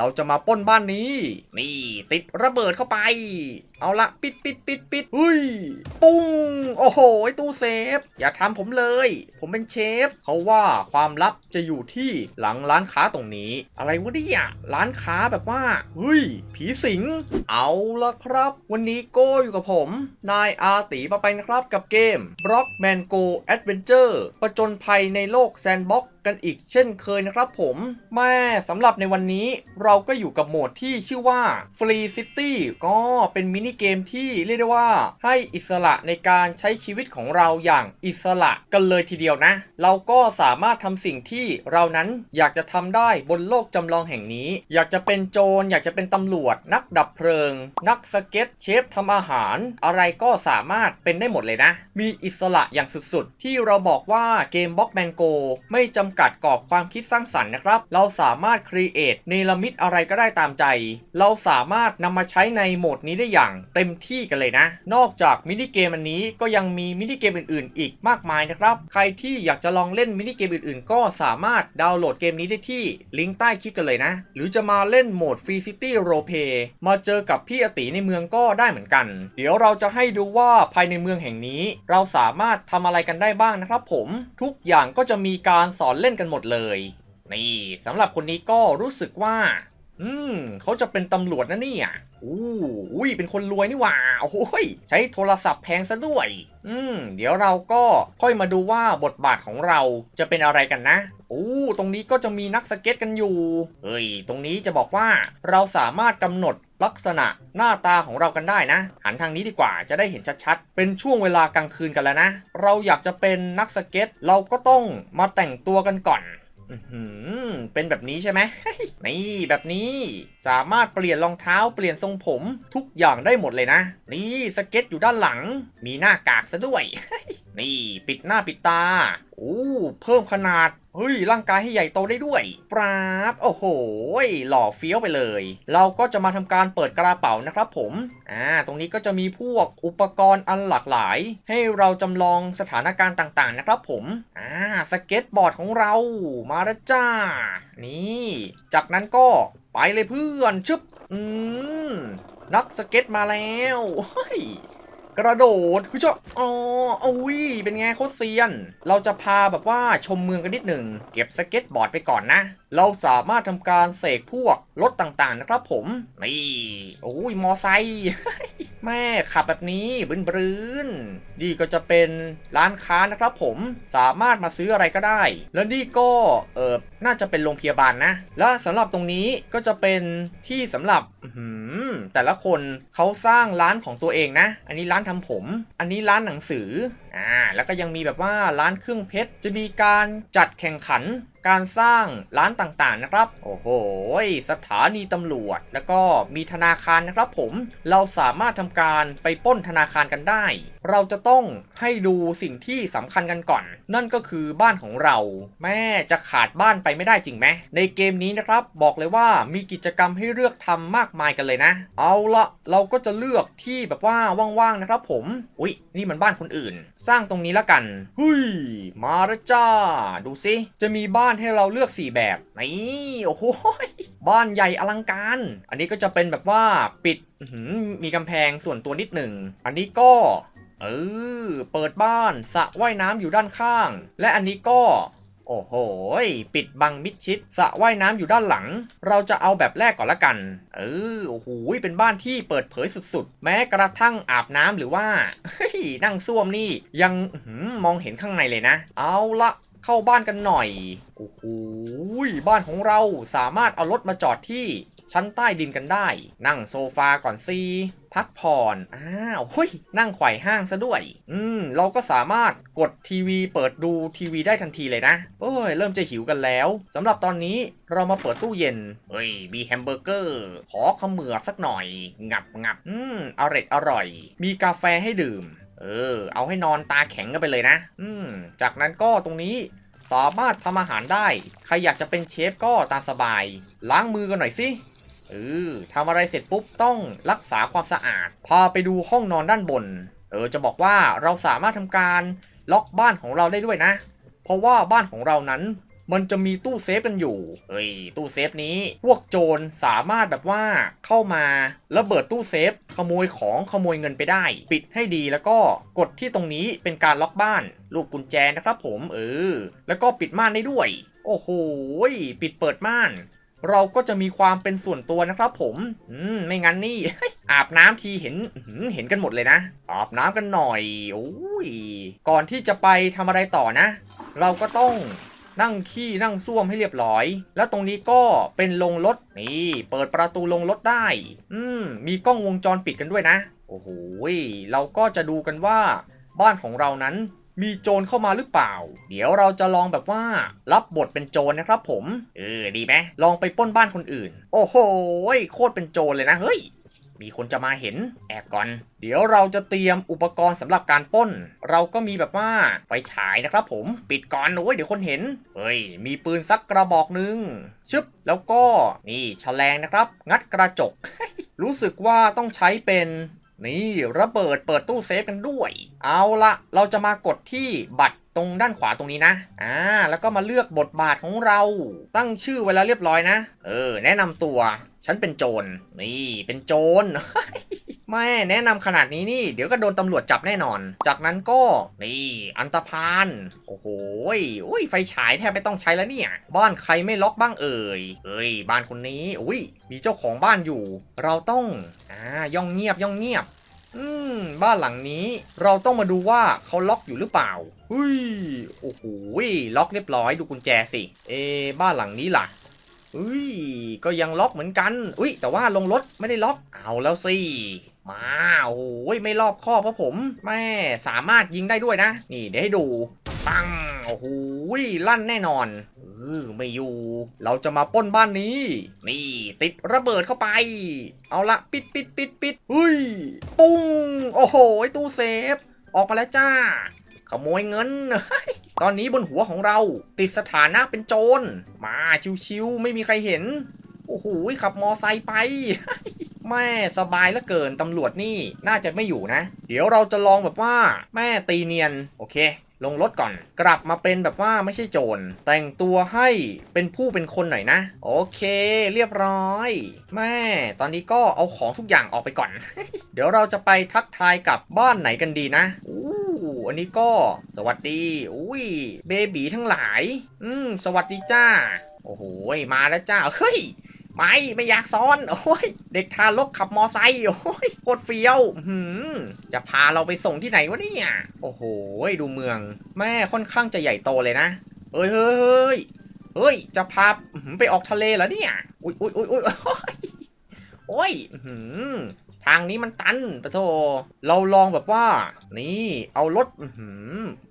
เราจะมาป้นบ้านนี้ นี่ติดระเบิดเข้าไป เอาละปิดปิดปิดปิดเฮ้ย ปุ้ง โอ้โหไอตู้เซฟ อย่าทำผมเลย ผมเป็นเชฟ เขาว่าความลับจะอยู่ที่หลังร้านค้าตรงนี้ อะไรวะเนี่ยร้านค้าแบบว่าเฮ้ย ผีสิง เอาละครับ วันนี้โก้อยู่กับผม นายอาตีมาไปนะครับกับเกม Block Man Go Adventure ประจนภัยในโลกแซนบ็อกกันอีกเช่นเคยนะครับผม แม่สำหรับในวันนี้เราก็อยู่กับโหมดที่ชื่อว่า Free City ก็เป็นมินิเกมที่เรียกได้ว่า ให้อิสระในการใช้ชีวิตของเราอย่างอิสระกันเลยทีเดียวนะ เราก็สามารถทำสิ่งที่เรานั้นอยากจะทำได้บนโลกจำลองแห่งนี้ อยากจะเป็นโจรอยากจะเป็นตำรวจ นักดับเพลิง นักสเก็ตเชฟทำอาหาร อะไรก็สามารถเป็นได้หมดเลยนะ มีอิสระอย่างสุดๆ ที่เราบอกว่าเกมบล็อกแมนโกไม่จำกัดกรอบความคิดสร้างสรรค์นะครับ เราสามารถครีเอทเนรมิตอะไรก็ได้ตามใจ เราสามารถนำมาใช้ในโหมดนี้ได้อย่างเต็มที่กันเลยนะ นอกจากมินิเกมอันนี้ก็ยังมีมินิเกมอื่นๆ อีกมากมายนะครับ ใครที่อยากจะลองเล่นมินิเกมอื่นๆ ก็สามารถดาวน์โหลดเกมนี้ได้ที่ลิงก์ใต้คลิปกันเลยนะ หรือจะมาเล่นโหมด Free City Roleplay มาเจอกับพี่อติในเมืองก็ได้เหมือนกัน เดี๋ยวเราจะให้ดูว่าภายในเมืองแห่งนี้ เราสามารถทำอะไรกันได้บ้างนะครับ ผม ทุกอย่างก็จะมีการสอนเล่นกันหมดเลย นี่สำหรับคนนี้ก็รู้สึกว่า อืมเขาจะเป็นตำรวจนะเนี่ยอู้อุ้ยเป็นคนรวยนี่หว่าโอ้ยใช้โทรศัพท์แพงซะด้วย อืม เดี๋ยวเราก็ค่อยมาดูว่าบทบาทของเราจะเป็นอะไรกันนะอู้ตรงนี้ก็จะมีนักสเก็ตกันอยู่ เฮ้ย ตรงนี้จะบอกว่าเราสามารถกำหนด ลักษณะหน้าตาของเรากันได้นะ หันทางนี้ดีกว่าจะได้เห็นชัดๆ เป็นช่วงเวลากลางคืนกันแล้วนะ เราอยากจะเป็นนักสเก็ต เราก็ต้องมาแต่งตัวกันก่อนอเป็นแบบนี้ใช่ไหม นี่แบบนี้ สามารถเปลี่ยนรองเท้าเปลี่ยนทรงผมทุกอย่างได้หมดเลยนะ นี่สเก็ตอยู่ด้านหลัง มีหน้ากากซะด้วย นี่ปิดหน้าปิดตา โอ้ เพิ่มขนาด เฮ้ยร่างกายให้ใหญ่โตได้ด้วยปราบโอ้โห หล่อเฟี้ยวไปเลย เราก็จะมาทำการเปิดกระเป๋านะครับผมอ่าตรงนี้ก็จะมีพวกอุปกรณ์อันหลากหลาย ให้เราจำลองสถานการณ์ต่างๆนะครับผมอ่าสเก็ตบอร์ดของเรามาแล้วจ้า นี่ จากนั้นก็ไปเลยเพื่อนชึบอืมนักสเก็ตมาแล้วเฮ้ย กระโดดคือจะอ๋ออุ้ยเป็นไงโคตรเซียน เราจะพาแบบว่าชมเมืองกันนิดหนึ่ง เก็บสเก็ตบอร์ดไปก่อนนะ เราสามารถทำการเสกพวกรถต่างๆนะครับผม นี่โอ้ยมอไซค์แม่ขับแบบนี้บนบรืนๆนี่ก็จะเป็นร้านค้านะครับผมสามารถมาซื้ออะไรก็ได้ แล้วนี่ก็เออน่าจะเป็นโรงพยาบาลนะ และสำหรับตรงนี้ก็จะเป็นที่สำหรับอื แต่ละคนเขาสร้างร้านของตัวเองนะ อันนี้ร้านทำผม อันนี้ร้านหนังสืออ่าแล้วก็ยังมีแบบว่าร้านเครื่องเพชร จะมีการจัดแข่งขันการสร้างร้านต่างๆนะครับ โอ้โห สถานีตำรวจ แล้วก็มีธนาคารนะครับผม เราสามารถทำการไปป้นธนาคารกันได้ เราจะต้องให้ดูสิ่งที่สำคัญกันก่อน นั่นก็คือบ้านของเรา แม่จะขาดบ้านไปไม่ได้จริงไหม ในเกมนี้นะครับ บอกเลยว่ามีกิจกรรมให้เลือกทำมากมายกันเลยนะ เอาละเราก็จะเลือกที่แบบว่าว่างๆนะครับผม อุ๊ย นี่มันบ้านคนอื่นสร้างตรงนี้ละกันเฮ้ยมาแล้วจ้า ดูสิ จะมีบ้านให้เราเลือก 4 แบบนี่โอ้โหบ้านใหญ่อลังการ อันนี้ก็จะเป็นแบบว่าปิดอื้อหือมีกำแพงส่วนตัวนิดหนึ่ง อันนี้ก็ เออ เปิดบ้านสระว่ายน้ำอยู่ด้านข้าง และอันนี้ก็ โอ้โห ปิดบังมิดชิดสระว่ายน้ำอยู่ด้านหลัง เราจะเอาแบบแรกก่อนละกัน เออ โอ้โห เป็นบ้านที่เปิดเผยสุดๆ แม้กระทั่งอาบน้ำหรือว่า นั่งซ่วมนี่ยังมองเห็นข้างในเลยนะ เอาละเข้าบ้านกันหน่อย โอ้โห บ้านของเราสามารถเอารถมาจอดที่ ชั้นใต้ดินกันได้ นั่งโซฟาก่อนซีพักผ่อน อ้าวเฮ้ย นั่งไขว่ห้างซะด้วย อืม เราก็สามารถกดทีวีเปิดดูทีวีได้ทันทีเลยนะ โอ้ย เริ่มจะหิวกันแล้ว สำหรับตอนนี้เรามาเปิดตู้เย็น เฮ้ย มีแฮมเบอร์เกอร์ ขอขมือสักหน่อย งับงับอืม อร่อยอร่อย มีกาแฟให้ดื่ม เออ เอาให้นอนตาแข็งกันไปเลยนะ อืม จากนั้นก็ตรงนี้สามารถทำอาหารได้ ใครอยากจะเป็นเชฟก็ตามสบาย ล้างมือกันหน่อยสิ เออทำอะไรเสร็จปุ๊บต้องรักษาความสะอาด พาไปดูห้องนอนด้านบน เออจะบอกว่าเราสามารถทำการล็อกบ้านของเราได้ด้วยนะ เพราะว่าบ้านของเรานั้นมันจะมีตู้เซฟกันอยู่ เฮ้ย ตู้เซฟนี้ พวกโจรสามารถแบบว่าเข้ามาระเบิดตู้เซฟ ขโมยของขโมยเงินไปได้ ปิดให้ดีแล้วก็กดที่ตรงนี้เป็นการล็อกบ้านรูปกุญแจนะครับผม เออ แล้วก็ปิดม่านได้ด้วย โอ้โห ปิดเปิดม่าน เราก็จะมีความเป็นส่วนตัวนะครับผม อืม ไม่งั้นนี่ อาบน้ำทีเห็นเห็นกันหมดเลยนะ อาบน้ำกันหน่อย โอ้ย ก่อนที่จะไปทำอะไรต่อนะ เราก็ต้องนั่งขี้นั่งส้วมให้เรียบร้อย แล้วตรงนี้ก็เป็นลงรถนี่ เปิดประตูลงรถได้ อืม มีกล้องวงจรปิดกันด้วยนะ โอ้โห เราก็จะดูกันว่าบ้านของเรานั้น มีโจรเข้ามาหรือเปล่า เดี๋ยวเราจะลองแบบว่ารับบทเป็นโจรนะครับผม เออดีไหมลองไปป้นบ้านคนอื่น โอ้โหโคตรเป็นโจรเลยนะเฮ้ยมีคนจะมาเห็นแอบก่อน เดี๋ยวเราจะเตรียมอุปกรณ์สำหรับการป้น เราก็มีแบบว่าไฟฉายนะครับผมปิดก่อนโอ้ยเดี๋ยวคนเห็น เฮ้ย มีปืนสักกระบอกหนึ่งชึบแล้วก็นี่แฉลงนะครับ งัดกระจก รู้สึกว่าต้องใช้เป็น นี่ระเบิดเปิดตู้เซฟกันด้วย เอาละเราจะมากดที่บัตรตรงด้านขวาตรงนี้นะ อ่า แล้วก็มาเลือกบทบาทของเรา ตั้งชื่อไว้แล้วเรียบร้อยนะ เออ แนะนำตัว ฉันเป็นโจร นี่ เป็นโจร แม่แนะนำขนาดนี้นี่ เดี๋ยวก็โดนตำรวจจับแน่นอน จากนั้นก็ นี่ อันตพาน โอ้โหอุ้ย ไฟฉายแทบไม่ต้องใช้แล้วเนี่ย บ้านใครไม่ล็อกบ้างเอ่ย เอ้ย บ้านคนนี้ อุ้ย มีเจ้าของบ้านอยู่ เราต้อง อ่า ย่องเงียบ ย่องเงียบ อืม บ้านหลังนี้ เราต้องมาดูว่าเขาล็อกอยู่หรือเปล่าอุ้ย โอ้โห ล็อกเรียบร้อย ดูกุญแจสิ เอ บ้านหลังนี้ล่ะ อุ้ย ก็ยังล็อกเหมือนกัน อุ้ย แต่ว่าลงรถไม่ได้ล็อก เอาแล้วสิ มา โอ้ย ไม่รอบข้อเพราะผม แม่ สามารถยิงได้ด้วยนะ นี่เดี๋ยวให้ดู ปัง โอ้โหยลั่นแน่นอนเออไม่อยู่ เราจะมาป้นบ้านนี้ นี่ ติดระเบิดเข้าไป เอาละปิดปิดปิดปิดเฮ้ย ปุ้ง โอ้โห ตู้เซฟ ออกมาแล้วจ้า ขโมยเงิน ตอนนี้บนหัวของเราติดสถานะเป็นโจร มาชิวๆไม่มีใครเห็น โอ้โหขับมอไซค์ไป แม่สบายเหลือเกินตำรวจนี่น่าจะไม่อยู่นะ เดี๋ยวเราจะลองแบบว่า แม่ตีเนียน โอเค ลงรถก่อน กลับมาเป็นแบบว่าไม่ใช่โจร แต่งตัวให้เป็นผู้เป็นคนหน่อยนะ โอเค เรียบร้อย แม่ ตอนนี้ก็เอาของทุกอย่างออกไปก่อน เดี๋ยวเราจะไปทักทายกับบ้านไหนกันดีนะ อู้อันนี้ก็สวัสดี อุ้ยเบบีทั้งหลาย อืม สวัสดีจ้า โอ้โหมาแล้วจ้า เฮ้ย ไม่ไม่อยากซ้อน โอ้ย เด็กทารกขับมอไซค์ โอ้ยโคตรเฟี้ยว หือจะพาเราไปส่งที่ไหนวะเนี่ย โอ้โหดูเมือง แม่ค่อนข้างจะใหญ่โตเลยนะ เฮ้ยเฮ้ยเฮ้ยเฮ้ยจะพาไปออกทะเลเหรอเนี่ย อุ้ยอุ้ยอุ้ยอุ้ยโอ้ยโอ้ยอื้อหือ ทางนี้มันตันปะโทเราลองแบบว่า นี่เอารถ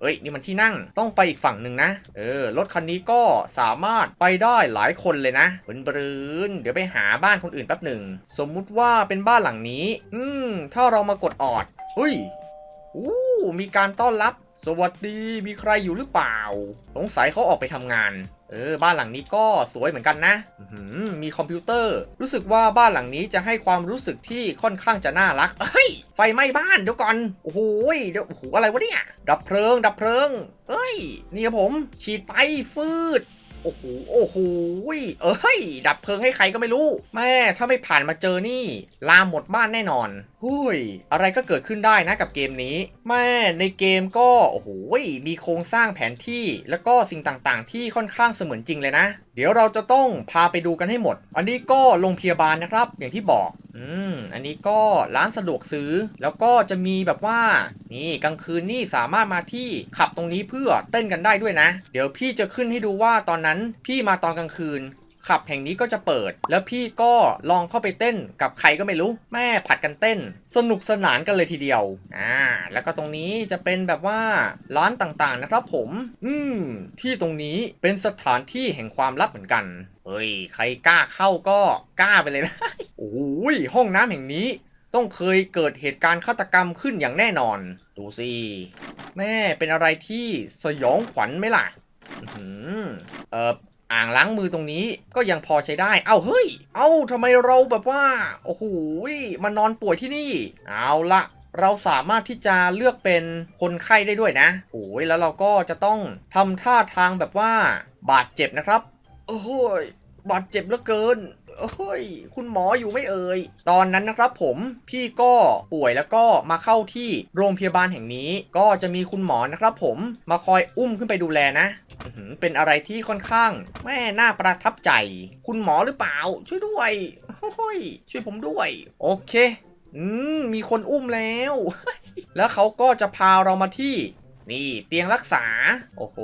เอ้ยนี่มันที่นั่งต้องไปอีกฝั่งหนึ่งนะ เออรถคันนี้ก็สามารถไปได้หลายคนเลยนะบนบรืนเดี๋ยวไปหาบ้านคนอื่นแป๊บหนึ่ง สมมุติว่าเป็นบ้านหลังนี้ อืมถ้าเรามากดออดเฮ้ยอู้มีการต้อนรับ สวัสดีมีใครอยู่หรือเปล่า สงสัยเขาออกไปทำงาน เออบ้านหลังนี้ก็สวยเหมือนกันนะมีคอมพิวเตอร์ รู้สึกว่าบ้านหลังนี้จะให้ความรู้สึกที่ค่อนข้างจะน่ารักเฮ้ยไฟไหม้บ้านเดี๋ยวก่อนโอ้โหเดี๋ยวโอ้โหอะไรวะเนี่ยดับเพลิง ดับเพลิงเฮ้ยนี่ครับผม ฉีดไปฟืด โอ้โห โอ้โห เอ้ย ดับเพลิงให้ใครก็ไม่รู้ แม่ ถ้าไม่ผ่านมาเจอนี่ ลามหมดบ้านแน่นอนหุยอะไรก็เกิดขึ้นได้นะกับเกมนี้ แม่ ในเกมก็ โอ้โห มีโครงสร้างแผนที่ แล้วก็สิ่งต่างๆ ที่ค่อนข้างเสมือนจริงเลยนะ เดี๋ยวเราจะต้องพาไปดูกันให้หมด อันนี้ก็โรงพยาบาลนะครับ อย่างที่บอก อืม อันนี้ก็ร้านสะดวกซื้อ แล้วก็จะมีแบบว่า นี่กลางคืนนี่สามารถมาที่ขับตรงนี้เพื่อเต้นกันได้ด้วยนะ เดี๋ยวพี่จะขึ้นให้ดูว่าตอนนั้นพี่มาตอนกลางคืนขับแห่งนี้ก็จะเปิด แล้วพี่ก็ลองเข้าไปเต้นกับใครก็ไม่รู้ แม่ผัดกันเต้น สนุกสนานกันเลยทีเดียว อ่า แล้วก็ตรงนี้จะเป็นแบบว่าร้านต่างๆนะครับผม อืม ที่ตรงนี้เป็นสถานที่แห่งความลับเหมือนกัน เฮ้ย ใครกล้าเข้าก็กล้าไปเลยนะ โอ้ย ห้องน้ำแห่งนี้ ต้องเคยเกิดเหตุการณ์ฆาตกรรมขึ้นอย่างแน่นอน ดูสิ แม่เป็นอะไรที่สยองขวัญไหมล่ะ เอออ่างล้างมือตรงนี้ก็ยังพอใช้ได้ เอ้าเฮ้ย เอ้าทำไมเราแบบว่า โอ้โหมานอนป่วยที่นี่ เอาละเราสามารถที่จะเลือกเป็นคนไข้ได้ด้วยนะโอ้ยแล้วเราก็จะต้องทำท่าทางแบบว่า บาดเจ็บนะครับ โอ้ยบาดเจ็บเหลือเกิน เฮ้ย คุณหมออยู่ไม่เอ่ย ตอนนั้นนะครับผม พี่ก็ป่วยแล้วก็มาเข้าที่โรงพยาบาลแห่งนี้ ก็จะมีคุณหมอนะครับผม มาคอยอุ้มขึ้นไปดูแลนะ เป็นอะไรที่ค่อนข้าง แม่น่าประทับใจ คุณหมอหรือเปล่า ช่วยด้วยโอ้ยช่วยผมด้วย โอเค อืม มีคนอุ้มแล้ว แล้วเขาก็จะพาเรามาที่ นี่เตียงรักษา โอ้โห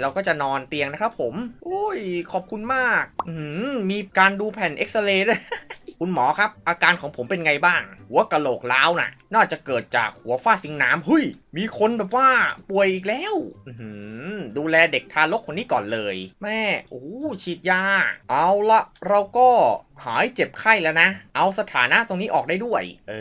เราก็จะนอนเตียงนะครับผม โอ้ย ขอบคุณมากอืมมีการดูแผ่นเอ็กซเรย์ด้วย คุณหมอครับ อาการของผมเป็นไงบ้าง หัวกะโหลกล้าวน่ะ น่าจะเกิดจากหัวฟาดสิงน้ำเฮ้ย มีคนแบบว่าป่วยอีกแล้วอื้อหือดูแลเด็กทารกคนนี้ก่อนเลย แม่โอ้ฉีดยา เอาละเราก็หายเจ็บไข้แล้วนะ เอาสถานะตรงนี้ออกได้ด้วย เอ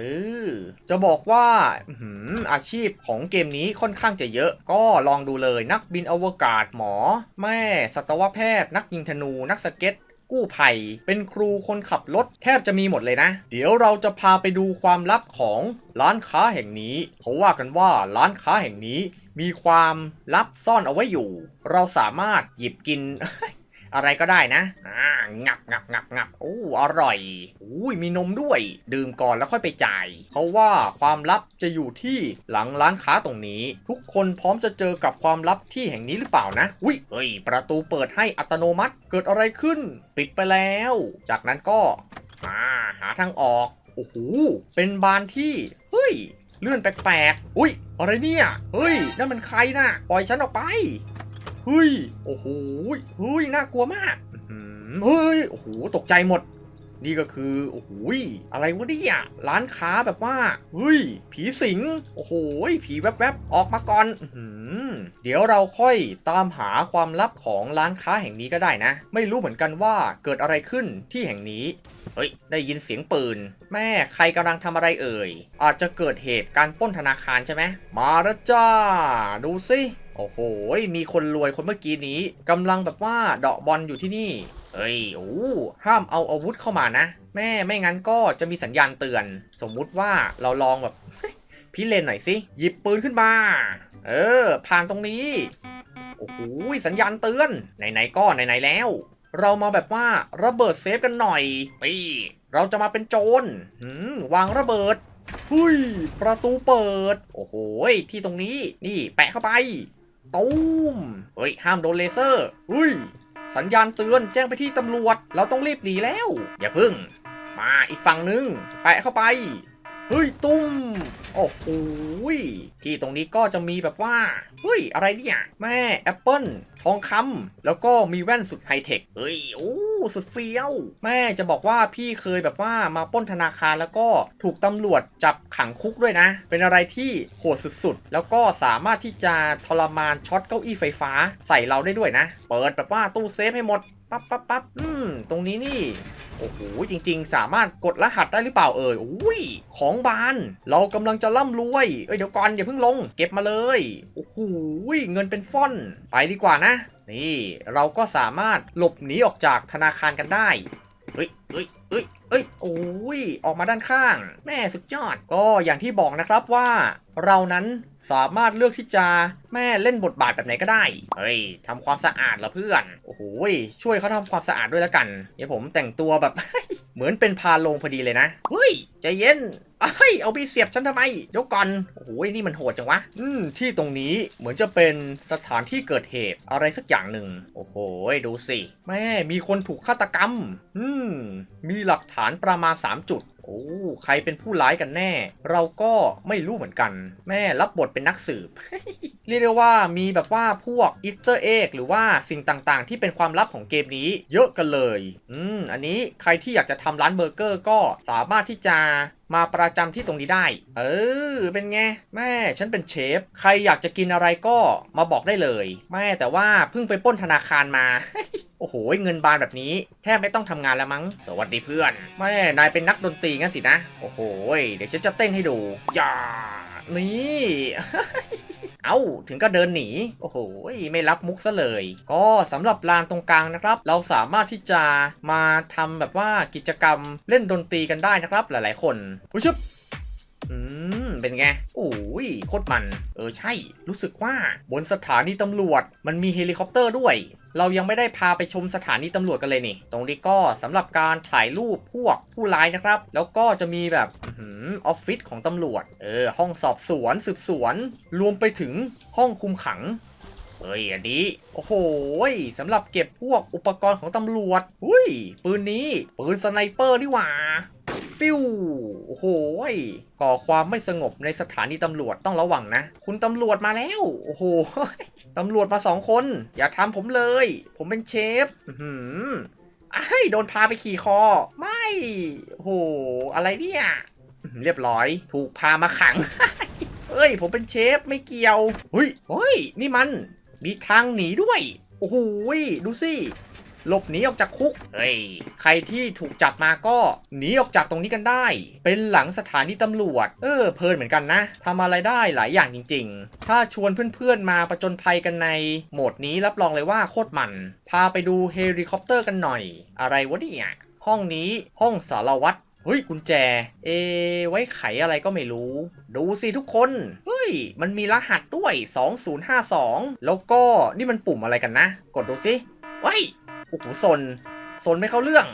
อ จะบอกว่าอื้อหืออาชีพของเกมนี้ค่อนข้างจะเยอะ ก็ลองดูเลยนักบินอวกาศหมอ แม่ สัตวแพทย์ นักยิงธนู นักสเก็ต กู้ภัย เป็นครูคนขับรถแทบจะมีหมดเลยนะ เดี๋ยวเราจะพาไปดูความลับของร้านค้าแห่งนี้เขาว่ากันว่าร้านค้าแห่งนี้มีความลับซ่อนเอาไว้อยู่ เราสามารถหยิบกิน อะไรก็ได้นะอ่างับงับงับงับโอ้อร่อยอุ้ยมีนมด้วย ดื่มก่อนแล้วค่อยไปจ่ายเขาว่าความลับจะอยู่ที่หลังร้านค้าตรงนี้ ทุกคนพร้อมจะเจอกับความลับที่แห่งนี้หรือเปล่านะอุ้ยเฮ้ย ประตูเปิดให้อัตโนมัติเกิดอะไรขึ้น ปิดไปแล้ว จากนั้นก็าหาทางออกโอ้โหเป็นบานที่เฮ้ยเลื่อนแปลกๆ อุ้ย อะไรเนี่ย เฮ้ย นั่นมันใครน่ะ ปล่อยฉันออกไป เฮ้ย โอ้โหเฮ้ย น่ากลัวมากอื้อหือเฮ้ย โอ้โห ตกใจหมด นี่ก็คือโอ้โหอะไรวะเนี่ยร้านค้าแบบว่าเฮ้ยผีสิงโอ้โหผีแวบๆออกมาก่อนเดี๋ยวเราค่อยตามหาความลับของร้านค้าแห่งนี้ก็ได้นะ ไม่รู้เหมือนกันว่าเกิดอะไรขึ้นที่แห่งนี้เฮ้ย ได้ยินเสียงปืน แม่ใครกำลังทำอะไรเอ่ย อาจจะเกิดเหตุการป้นธนาคารใช่ไหม มาแล้วจ้า ดูสิ โอ้โห มีคนรวยคนเมื่อกี้นี้กำลังแบบว่าเดาะบอลอยู่ที่นี่ เฮ้ยโอ้ห้ามเอาอาวุธเข้ามานะ แม่ไม่งั้นก็จะมีสัญญาณเตือน สมมุติว่าเราลองแบบพิเรนหน่อยสิหยิบปืนขึ้นมา เออ ผ่านตรงนี้โอ้โหสัญญาณเตือนไหนๆก็ไหนๆแล้ว เรามาแบบว่าระเบิดเซฟกันหน่อยปีเราจะมาเป็นโจรวางระเบิดหุยประตูเปิด โอ้โหที่ตรงนี้นี่แปะเข้าไปตูมเฮ้ยห้ามโดนเลเซอร์ หุย สัญญาณเตือนแจ้งไปที่ตำรวจ เราต้องรีบหนีแล้ว อย่าพึ่ง มาอีกฝั่งนึงแปะเข้าไป เฮ้ย ตุ้ม โอ้โหที่ตรงนี้ก็จะมีแบบว่า เฮ้ย อะไรเนี่ย แม่แอปเปิลทองคำแล้วก็มีแว่นสุดไฮเทค เฮ้ยโอ้ สุดเฟี้ยว แม่จะบอกว่าพี่เคยแบบว่ามาป้นธนาคารแล้วก็ถูกตำรวจจับขังคุกด้วยนะ เป็นอะไรที่โหดสุดๆ แล้วก็สามารถที่จะทรมานช็อตเก้าอี้ไฟฟ้าใส่เราได้ด้วยนะ เปิดแบบว่าตู้เซฟให้หมดปั๊บปั๊บปั๊บอืม ตรงนี้นี่ โอ้โห จริง ๆ สามารถกดรหัสได้หรือเปล่าเอ่ยอุ้ย ของบาน เรากำลังจะร่ำรวย เอ้ย เดี๋ยวก่อนอย่าเพิ่งลง เก็บมาเลย โอ้โห เงินเป็นฟ่อน ไปดีกว่านะ นี่เราก็สามารถหลบหนีออกจากธนาคารกันได้เฮ้ยเฮ้ยเฮ้ยเอ้ย โอ้ย ออกมาด้านข้าง แม่สุดยอด ก็อย่างที่บอกนะครับว่า เรานั้นสามารถเลือกที่จะแม่เล่นบทบาทแบบไหนก็ได้ เฮ้ยทำความสะอาดเหรอเพื่อน โอ้โหยช่วยเขาทำความสะอาดด้วยแล้วกัน เดี๋ยวผมแต่งตัวแบบ เหมือนเป็นพาลงพอดีเลยนะ เฮ้ย ใจเย็น เฮ้ยเอาบีเสียบฉันทำไมเดี๋ยวก่อนโอ้โหยนี่มันโหดจังวะ อืมที่ตรงนี้เหมือนจะเป็นสถานที่เกิดเหตุอะไรสักอย่างหนึ่งโอ้โหยดูสิแม่มีคนถูกฆาตกรรม อืมมีหลักฐานประมาณ 3 จุดโอ้ใครเป็นผู้ร้ายกันแน่ เราก็ไม่รู้เหมือนกัน แม่รับบทเป็นนักสืบ เรียกได้ว่ามีแบบว่าพวกอีสเตอร์เอ็กหรือว่าสิ่งต่างๆ ที่เป็นความลับของเกมนี้ เยอะกันเลย อืม อันนี้ใครที่อยากจะทำร้านเบอร์เกอร์ก็สามารถที่จะมาประจำที่ตรงนี้ได้ เออ เป็นไง แม่ ฉันเป็นเชฟ ใครอยากจะกินอะไรก็มาบอกได้เลย แม่แต่ว่าเพิ่งไปป้นธนาคารมา โอ้โห เงินบานแบบนี้แทบไม่ต้องทำงานแล้วมั้ง สวัสดีเพื่อนแม่ นายเป็นนักดนตรีงั้นสินะ โอ้โห เดี๋ยวฉันจะเต้นให้ดู อย่า นี่ เอ้า ถึงก็เดินหนี โอ้โห ไม่รับมุกซะเลย ก็สำหรับลานตรงกลางนะครับ เราสามารถที่จะมาทำแบบว่ากิจกรรมเล่นดนตรีกันได้นะครับ หลายๆ คนผู้ชึบอืม เป็นไงโอ้ยโคตรมัน เออใช่ รู้สึกว่าบนสถานีตำรวจ มันมีเฮลิคอปเตอร์ด้วยเรายังไม่ได้พาไปชมสถานีตำรวจกันเลยนี่ ตรงนี้ก็สำหรับการถ่ายรูปพวกผู้ร้ายนะครับ แล้วก็จะมีแบบอื้อหืออฟฟิศของตำรวจ เออ ห้องสอบสวนสืบสวน รวมไปถึงห้องคุมขัง เฮ้ย อันนี้ โอ้โหสำหรับเก็บพวกอุปกรณ์ของตำรวจ อุ้ย ปืนนี้ ปืนสไนเปอร์นี่หว่า ปิ้วโอ้โหยก่อความไม่สงบในสถานีตำรวจต้องระวังนะ คุณตำรวจมาแล้ว โอ้โหยตำรวจมาสองคน อย่าทำผมเลย ผมเป็นเชฟอื้อหือไอ้ายโดนพาไปขี่คอ ไม่โอ้โห อะไรเนี่ย เรียบร้อย ถูกพามาขัง เอ้ย ผมเป็นเชฟไม่เกี่ยวเฮ้ยเฮ้ย นี่มัน มีทางหนีด้วย โอ้โหยดูสิ หลบหนีออกจากคุก เฮ้ย ใครที่ถูกจับมาก็หนีออกจากตรงนี้กันได้ เป็นหลังสถานีตำรวจ เออ เพลินเหมือนกันนะทำอะไรได้หลายอย่างจริง ๆ ถ้าชวนเพื่อนๆมาประจนภัยกันในโหมดนี้รับรองเลยว่าโคตรมัน พาไปดูเฮลิคอปเตอร์กันหน่อย อะไรวะเนี่ยห้องนี้ห้องสารวัตรเฮ้ยกุญแจ เอ ไว้ไขอะไรก็ไม่รู้ ดูสิทุกคน เฮ้ย มันมีรหัสด้วย 2052 แล้วก็นี่มันปุ่มอะไรกันนะ กดดูสิเฮ้ โอ้โหสนสนไม่เข้าเรื่อง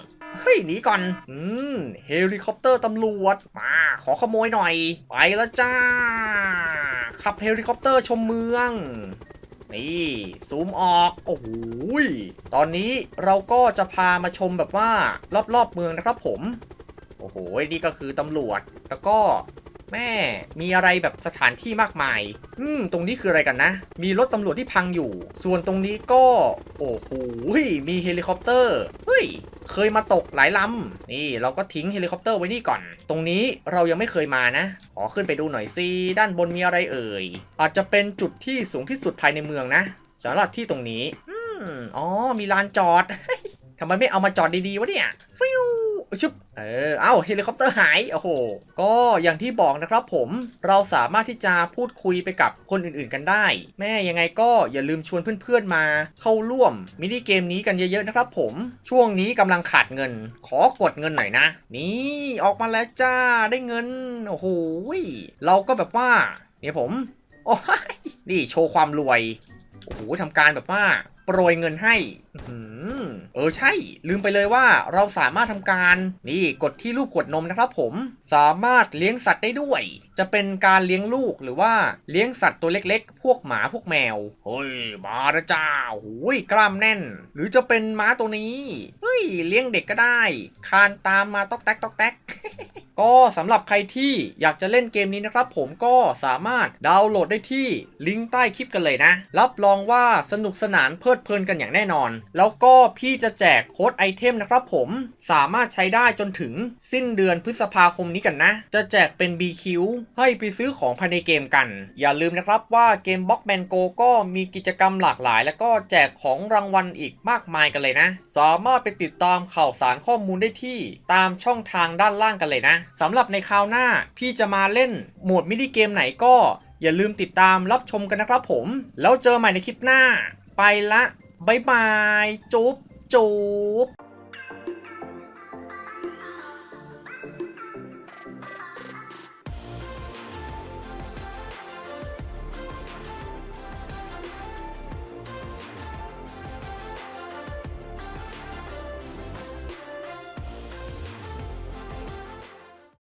เฮ้ยหนีก่อน อืมเฮลิคอปเตอร์ตำรวจ มา ขอขโมยหน่อย ไปแล้วจ้า ขับเฮลิคอปเตอร์ชมเมือง นี่ ซูมออก โอ้โหตอนนี้เราก็จะพามาชมแบบว่ารอบๆเมืองนะครับผม โอ้โห นี่ก็คือตำรวจ แล้วก็ แม่ มีอะไรแบบสถานที่มากมาย อืม ตรงนี้คืออะไรกันนะ มีรถตำรวจที่พังอยู่ ส่วนตรงนี้ก็ โอ้โหมีเฮลิคอปเตอร์ เฮ้ย เคยมาตกหลายลำ นี่เราก็ทิ้งเฮลิคอปเตอร์ไว้นี่ก่อน ตรงนี้เรายังไม่เคยมานะ ขอขึ้นไปดูหน่อยสิด้านบนมีอะไรเอ่ย อาจจะเป็นจุดที่สูงที่สุดภายในเมืองนะสำหรับที่ตรงนี้ อืม อ๋อ มีลานจอดทำไมไม่เอามาจอดดีๆวะเนี่ยฟิว ชุบเออเอ้าเฮลิคอปเตอร์หายโอ้โหก็อย่างที่บอกนะครับผมเราสามารถที่จะพูดคุยไปกับคนอื่นๆกันได้ แม่ยังไงก็อย่าลืมชวนเพื่อนๆมาเข้าร่วมมินิเกมนี้กันเยอะๆนะครับผมช่วงนี้กำลังขาดเงิน ขอกดเงินหน่อยนะ นี่ออกมาแล้วจ้าได้เงินโอ้โหเราก็แบบว่าเนี่ยผมโอ้ยนี่โชว์ความรวยโอ้โหทำการแบบว่าโปรยเงินให้ เออใช่ ลืมไปเลยว่าเราสามารถทำการนี่กดที่รูปขวดนมนะครับผมสามารถเลี้ยงสัตว์ได้ด้วย จะเป็นการเลี้ยงลูกหรือว่าเลี้ยงสัตว์ตัวเล็กๆ พวกหมาพวกแมวเฮ้ยมาล้วจ้าโอ้ยกล้ามแน่น หรือจะเป็นม้าตัวนี้เฮ้ยเลี้ยงเด็กก็ได้ คานตามมาตอกแตกตอกแตกก็สำหรับใครที่อยากจะเล่นเกมนี้นะครับ ผมก็สามารถดาวน์โหลดได้ที่ลิงก์ใต้คลิปกันเลยนะ รับรองว่าสนุกสนานเพลิดเพลินกันอย่างแน่นอนแล้วก็พี่จะแจกโค้ดไอเทมนะครับผมสามารถใช้ได้จนถึงสิ้นเดือนพฤษภาคมนี้กันนะ จะแจกเป็น BQ ให้ไปซื้อของภายในเกมกัน อย่าลืมนะครับว่าเกม Boxman Go ก็มีกิจกรรมหลากหลาย แล้วก็แจกของรางวัลอีกมากมายกันเลยนะ สามารถไปติดตามข่าวสารข้อมูลได้ที่ตามช่องทางด้านล่างกันเลยนะสำหรับในคราวหน้าพี่จะมาเล่นโหมดมินิเกมไหนก็อย่าลืมติดตามรับชมกันนะครับผม แล้วเจอใหม่ในคลิปหน้า ไปละ บายบาย จุ๊บจุ๊บ